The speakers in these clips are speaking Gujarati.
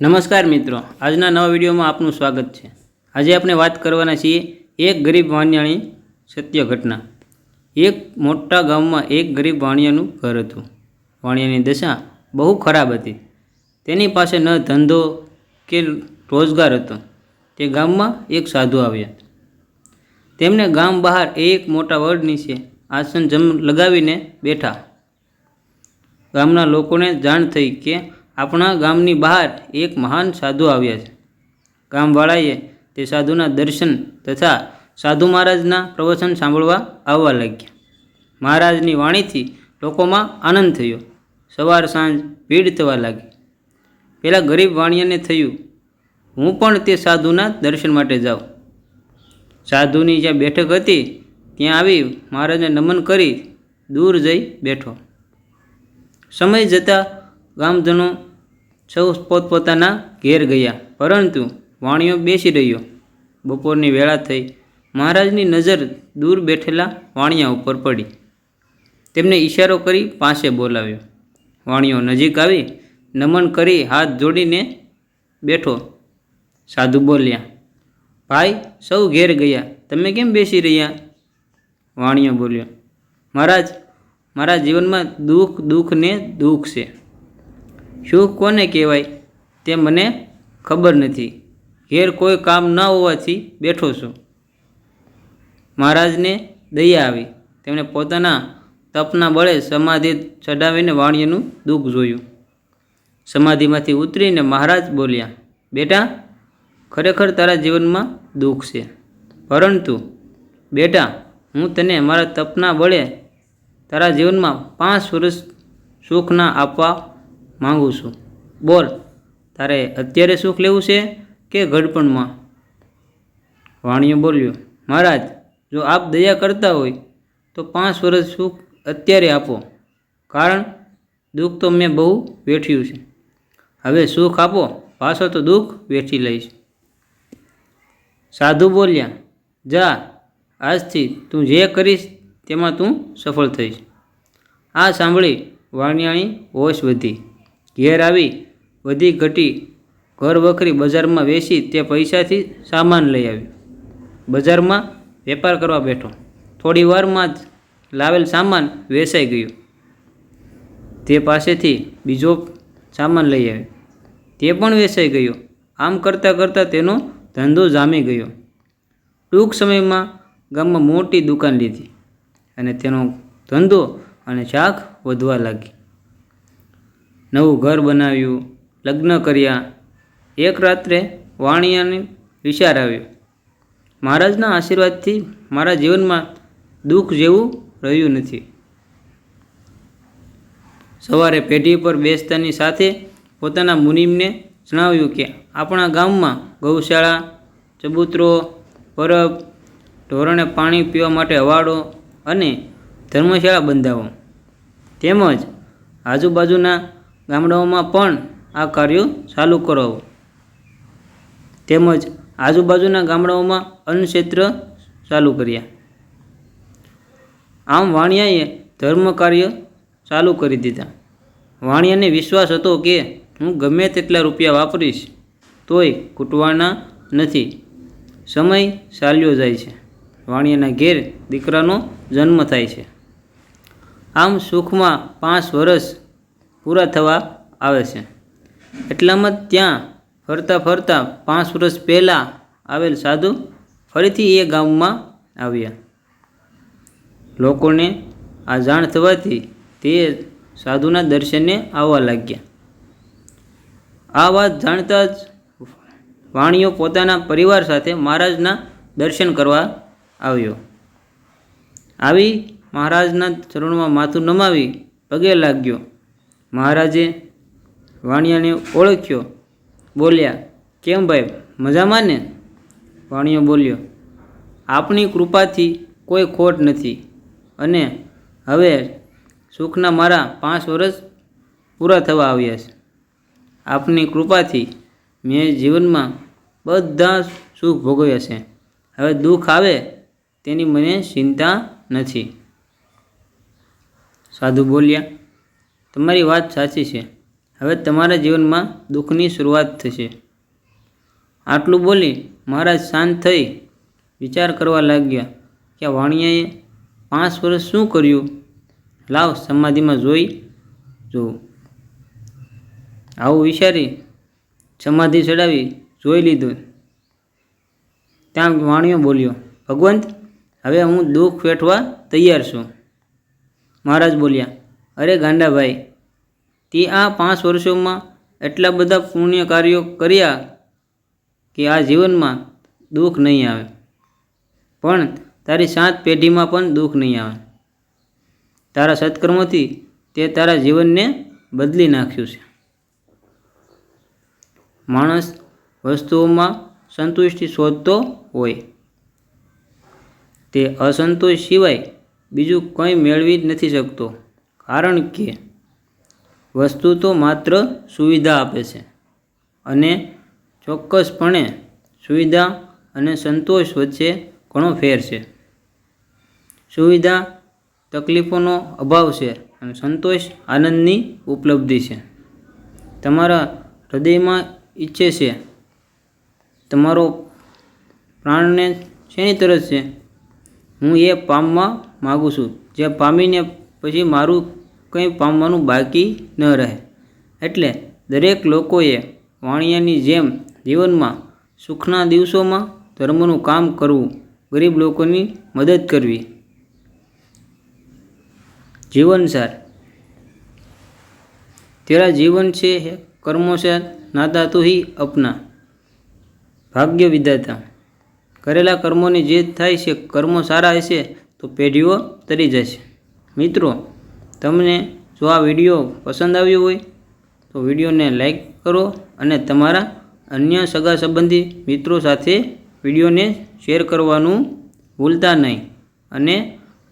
નમસ્કાર મિત્રો, આજના નવા વિડીયોમાં આપનું સ્વાગત છે. આજે આપણે વાત કરવાના છીએ એક ગરીબ વાણિયાની સત્ય ઘટના. એક મોટા ગામમાં એક ગરીબ વાણિયાનું ઘર હતું. વાણિયાની દશા બહુ ખરાબ હતી. તેની પાસે ન ધંધો કે રોજગાર હતો. તે ગામમાં એક સાધુ આવ્યા. તેમને ગામ બહાર એક મોટા વડ નીચે આસન જમ લગાવીને બેઠા. ગામના લોકોને જાણ થઈ કે આપણા ગામની બહાર એક મહાન સાધુ આવ્યા છે. ગામવાળાએ તે સાધુના દર્શન તથા સાધુ મહારાજના પ્રવચન સાંભળવા આવવા લાગ્યા. મહારાજની વાણીથી લોકોમાં આનંદ થયો. સવાર સાંજ ભીડ થવા લાગી. પેલા ગરીબ વાણિયાને થયું, હું પણ તે સાધુના દર્શન માટે જાઉં. સાધુની જ્યાં બેઠક હતી, ત્યાં આવી મહારાજને નમન કરી દૂર જઈ બેઠો. સમય જતાં ગામજનો સૌ પોતપોતાના ઘેર ગયા, પરંતુ વાણિયો બેસી રહ્યો. બપોરની વેળા થઈ. મહારાજની નજર દૂર બેઠેલા વાણિયા ઉપર પડી. તેમને ઈશારો કરી પાસે બોલાવ્યો. વાણિયો નજીક આવી, નમન કરી હાથ જોડીને બેઠો. સાધુ બોલ્યા, ભાઈ, સૌ ઘેર ગયા. તમે કેમ બેસી રહ્યા? વાણિયો બોલ્યો, મહારાજ, મારા જીવનમાં દુઃખ દુઃખ ને દુઃખ છે. સુખ કોને કહેવાય તે મને ખબર નથી. ઘેર કોઈ કામ ન હોવાથી બેઠો છું. મહારાજને દયા આવી. તેમણે પોતાના તપના બળે સમાધિ ચડાવીને વાણિયાનું દુઃખ જોયું. સમાધિમાંથી ઉતરીને મહારાજ બોલ્યા, બેટા, ખરેખર તારા જીવનમાં દુઃખ છે. પરંતુ, બેટા, હું તને મારા તપના બળે તારા જીવનમાં પાંચ વર્ષ સુખ ના આપવા માંગુ છું. બોલ, તારે અત્યારે સુખ લેવું છે કે ઘડપણમાં વાણિયો બોલ્યો, મહારાજ, જો આપ દયા કરતા હોય તો પાંચ વર્ષ સુખ અત્યારે આપો. કારણ દુઃખ તો મેં બહુ વેઠ્યું છે. હવે સુખ આપો પાછો તો દુઃખ વેઠી લઈશ. સાધુ બોલ્યા, જા, આજથી તું જે કરીશ તેમાં તું સફળ થઈશ. આ સાંભળી વાણિયાણી હોશ વધી. ઘેર આવી વધી ઘટી ઘર વખરી બજારમાં વેચી તે પૈસાથી સામાન લઈ આવ્યો બજારમાં વેપાર કરવા બેઠો. થોડી વારમાં જ લાવેલ સામાન વેચાઈ ગયો. તે પાસેથી બીજો સામાન લઈ આવ્યો તે પણ વેચાઈ ગયો. આમ કરતાં કરતાં તેનો ધંધો જામી ગયો. ટૂંક સમયમાં ગામમાં મોટી દુકાન લીધી અને તેનો ધંધો અને શાખ વધવા લાગી. નવું ઘર બનાવ્યું, લગ્ન કર્યા. એક રાત્રે વાણિયાને વિચાર આવ્યો, મહારાજના આશીર્વાદથી મારા જીવનમાં દુઃખ જેવું રહ્યું નથી. સવારે પેઢી પર બેસતાની સાથે પોતાના મુનિમને જણાવ્યું કે, આપણા ગામમાં ગૌશાળા, ચબૂતરો, પરબ ઢોરણે પાણી પીવા માટે હવાડો અને ધર્મશાળા બંધાવો. તેમજ આજુબાજુના ગામડાઓમાં પણ આ કાર્યો ચાલુ કરાવો. તેમજ આજુબાજુના ગામડાઓમાં અન્નક્ષેત્ર ચાલુ કર્યા. આમ વાણિયાએ ધર્મ કાર્ય ચાલુ કરી દીધા. વાણિયાને વિશ્વાસ હતો કે હું ગમે તેટલા રૂપિયા વાપરીશ, તોય ખૂટવાના નથી. સમય ચાલ્યો જાય છે. વાણિયાના ઘેર દીકરાનો જન્મ થાય છે. આમ સુખમાં પાંચ વર્ષ પૂરા થવા આવે છે. એટલામાં ત્યાં ફરતા ફરતા પાંચ વર્ષ પહેલાં આવેલ સાધુ ફરીથી એ ગામમાં આવ્યા. લોકોને આ જાણ થવાથી તે સાધુના દર્શને આવવા લાગ્યા. આ વાત જાણતા જ વાણીઓ પોતાના પરિવાર સાથે મહારાજના દર્શન કરવા આવ્યો. આવી મહારાજના ચરણમાં માથું નમાવી પગે લાગ્યો. મહારાજે વાણિયાને ઓળખ્યો. બોલ્યા, કેમ ભાઈ, મજામાં ને? વાણિયો બોલ્યો આપણી કૃપાથી કોઈ ખોટ નથી. અને હવે સુખના મારા પાંચ વર્ષ પૂરા થવા આવ્યા છે. આપની કૃપાથી મેં જીવનમાં બધા સુખ ભોગવ્યા છે. હવે દુઃખ આવે તેની મને ચિંતા નથી. સાધુ બોલ્યા તમારી વાત સાચી છે. હવે તમારા જીવનમાં દુઃખની શરૂઆત થશે. આટલું બોલી મહારાજ શાંત થઈ વિચાર કરવા લાગ્યા કે વાણિયાએ પાંચ વર્ષ શું કર્યું? લાવ સમાધિમાં જોઈ જુઓ આવું વિચારી સમાધિ ચડાવી જોઈ લીધું. ત્યાં વાણિયો બોલ્યો, ભગવંત, હવે હું દુઃખ વેઠવા તૈયાર છું. મહારાજ બોલ્યા અરે ગાંડાભાઈ, તે આ પાંચ વર્ષોમાં એટલા બધા પુણ્ય કાર્યો કર્યા કે આ જીવનમાં દુઃખ નહીં આવે. પણ તારી સાત પેઢીમાં પણ દુઃખ નહીં આવે. તારા સત્કર્મોથી તે તારા જીવનને બદલી નાખ્યું છે. માણસ વસ્તુઓમાં સંતુષ્ટિ શોધતો હોય. તે અસંતોષ સિવાય બીજું કંઈ મેળવી જ નથી શકતો. કારણ કે વસ્તુ તો માત્ર સુવિધા આપે છે અને ચોક્કસપણે સુવિધા અને સંતોષ વચ્ચે ઘણો ફેર છે. સુવિધા તકલીફોનો અભાવ છે અને સંતોષ આનંદની ઉપલબ્ધિ છે. તમારા હૃદયમાં ઈચ્છે છે, તમારો પ્રાણને શેની તરસ છે? હું એ પામવા માગું છું. જે પામીને પછી મારું કંઈ પામવાનું બાકી ન રહે. એટલે દરેક લોકોએ વાણિયાની જેમ જીવનમાં સુખના દિવસોમાં ધર્મનું કામ કરવું ગરીબ લોકોની મદદ કરવી. જીવનસાર તેરા જીવન છે કર્મોસાર નાતા તો હિ અપના. ભાગ્ય વિધાતા. કરેલા કર્મોની જે થાય છે, કર્મો સારા હશે તો પેઢીઓ તરી જશે. મિત્રો તમને જો આ વીડિયો પસંદ આવ્યો હોય, તો વિડીયોને લાઈક કરો અને તમારા અન્ય સગા સંબંધી મિત્રો સાથે વિડીયોને શેર કરવાનું ભૂલતા નહીં. અને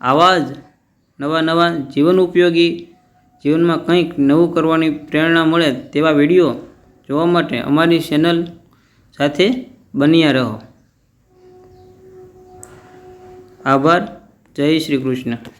આવા જ નવા નવા જીવન ઉપયોગી જીવનમાં કંઈક નવું કરવાની પ્રેરણા મળે તેવા વીડિયો જોવા માટે અમારી ચેનલ સાથે બન્યા રહો. આભાર. જય શ્રી કૃષ્ણ.